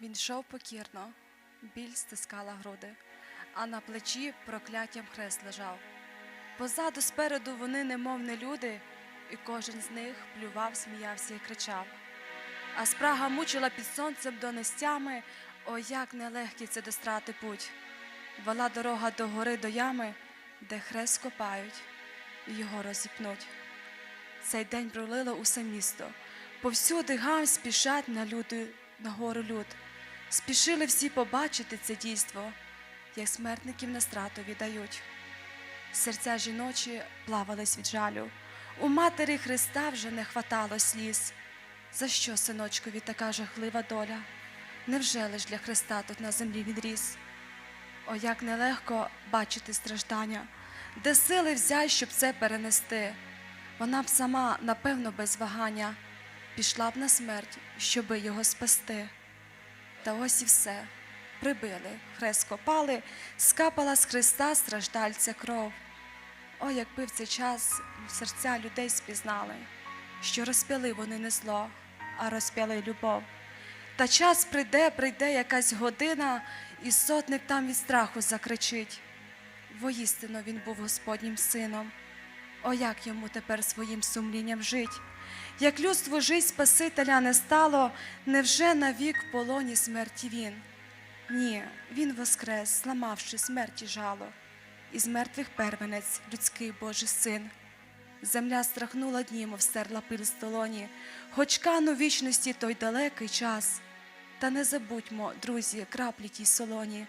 Він йшов покірно, біль стискала груди, а на плечі прокляттям хрест лежав. Позаду спереду вони, немов не люди, і кожен з них плював, сміявся і кричав. А спрага мучила під сонцем донестями, о, як нелегкий це до страти путь. Вела дорога до гори до ями, де хрест копають, і його розіпнуть. Цей день пролило усе місто. Повсюди гам спішать на люди, на гору люд. Спішили всі побачити це дійство, як смертників на страту віддають. Серця жіночі плавались від жалю. У матері Христа вже не хватало сліз. За що, синочкові, така жахлива доля? Невже лиш для Христа тут на землі він? О, як нелегко бачити страждання, де сили взяй, щоб це перенести. Вона б сама, напевно, без вагання, пішла б на смерть, щоби його спасти. Та ось і все. Прибили, хрест копали, скапала з Христа страждальця кров. О, якби в цей час серця людей спізнали, що розп'яли вони не зло, а розп'яли любов. Та час прийде, прийде якась година, і сотник там від страху закричить. Воістину він був Господнім сином. О, як йому тепер своїм сумлінням жить? Як людство жить Спасителя не стало, невже навік в полоні смерті він? Ні, він воскрес, зламавши смерті жало, із мертвих первенець людський Божий син. Земля страхнула дні, мов стерла пиль з долоні, хоч кану вічності той далекий час. Та не забудьмо, друзі, краплі тій солоні,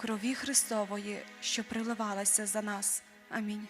крові Христової, що приливалася за нас. Амінь.